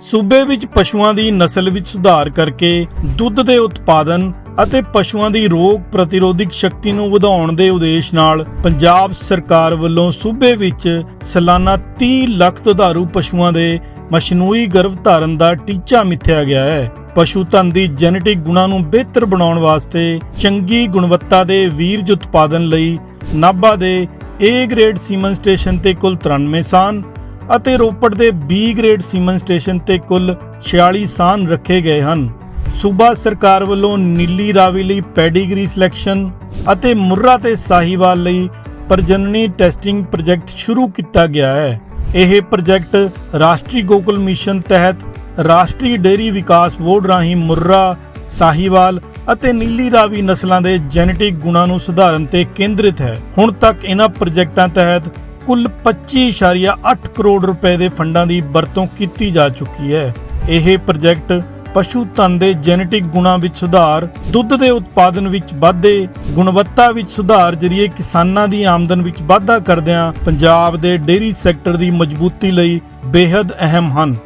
ਸੂਬੇ ਵਿੱਚ ਪਸ਼ੂਆਂ ਦੀ ਨਸਲ ਵਿੱਚ ਸੁਧਾਰ ਕਰਕੇ ਦੁੱਧ ਦੇ ਉਤਪਾਦਨ ਅਤੇ ਪਸ਼ੂਆਂ ਦੀ ਰੋਗ ਪ੍ਰਤੀਰੋਧਕ ਸ਼ਕਤੀ ਨੂੰ ਵਧਾਉਣ ਦੇ ਉਦੇਸ਼ ਨਾਲ ਪੰਜਾਬ ਸਰਕਾਰ ਵੱਲੋਂ ਸੂਬੇ ਵਿੱਚ ਸਾਲਾਨਾ 30 ਲੱਖ ਦੁਧਾਰੂ ਪਸ਼ੂਆਂ ਦੇ ਮਸ਼ਨੂਈ ਗਰਭ ਧਾਰਨ ਦਾ ਟੀਚਾ ਮਿੱਥਿਆ ਗਿਆ ਹੈ। ਪਸ਼ੂ ਧਨ ਦੀ ਜੈਨੇਟਿਕ ਗੁਣਾਂ ਨੂੰ ਬਿਹਤਰ ਬਣਾਉਣ ਵਾਸਤੇ ਚੰਗੀ ਗੁਣਵੱਤਾ ਦੇ ਵੀਰਜ ਉਤਪਾਦਨ ਲਈ ਨਾਭਾ ਦੇ A ਗ੍ਰੇਡ ਸੀਮਨ ਸਟੇਸ਼ਨ ਤੇ ਕੁੱਲ 93 ਸਾਨ ਅਤੇ ਰੋਪੜ ਦੇ B ਗ੍ਰੇਡ ਸੀਮਨ ਸਟੇਸ਼ਨ ਤੇ ਕੁੱਲ 46 ਸਾਨ ਰੱਖੇ ਗਏ ਹਨ। ਸੂਬਾ ਸਰਕਾਰ ਵੱਲੋਂ ਨੀਲੀ ਰਾਵੀ ਲਈ ਪੈਡੀਗਰੀ ਸਿਲੈਕਸ਼ਨ ਅਤੇ ਮੁਰਰਾ ਤੇ ਸਾਹੀਵਾਲ ਲਈ ਪ੍ਰਜਨਨੀ ਟੈਸਟਿੰਗ ਪ੍ਰੋਜੈਕਟ ਸ਼ੁਰੂ ਕੀਤਾ ਗਿਆ ਹੈ। ਇਹ ਪ੍ਰੋਜੈਕਟ ਰਾਸ਼ਟਰੀ ਗੋਕੁਲ ਮਿਸ਼ਨ ਤਹਿਤ ਰਾਸ਼ਟਰੀ ਡੇਅਰੀ ਵਿਕਾਸ ਬੋਰਡ ਰਾਹੀਂ ਮੁਰਰਾ, ਸਾਹੀਵਾਲ ਅਤੇ ਨੀਲੀ ਰਾਵੀ ਨਸਲਾਂ ਦੇ ਜੈਨੇਟਿਕ ਗੁਣਾਂ ਨੂੰ ਸੁਧਾਰਨ ਤੇ ਕੇਂਦਰਿਤ ਹੈ। ਹੁਣ ਤੱਕ ਇਹਨਾਂ ਪ੍ਰੋਜੈਕਟਾਂ ਤਹਿਤ ਕੁੱਲ 25.8 ਕਰੋੜ ਰੁਪਏ ਦੇ ਫੰਡਾਂ ਦੀ ਵਰਤੋਂ ਕੀਤੀ ਜਾ ਚੁੱਕੀ ਹੈ। ਇਹ ਪ੍ਰੋਜੈਕਟ ਪਸ਼ੂ ਧਨ ਦੇ ਜੈਨੇਟਿਕ ਗੁਣਾਂ ਵਿੱਚ ਸੁਧਾਰ, ਦੁੱਧ ਦੇ ਉਤਪਾਦਨ ਵਿੱਚ ਵਾਧੇ, ਗੁਣਵੱਤਾ ਵਿੱਚ ਸੁਧਾਰ ਜਰੀਏ ਕਿਸਾਨਾਂ ਦੀ ਆਮਦਨ ਵਿੱਚ ਵਾਧਾ ਕਰਦਿਆਂ ਪੰਜਾਬ ਦੇ ਡੇਅਰੀ ਸੈਕਟਰ ਦੀ ਮਜ਼ਬੂਤੀ ਲਈ ਬੇहद ਅਹਿਮ ਹਨ।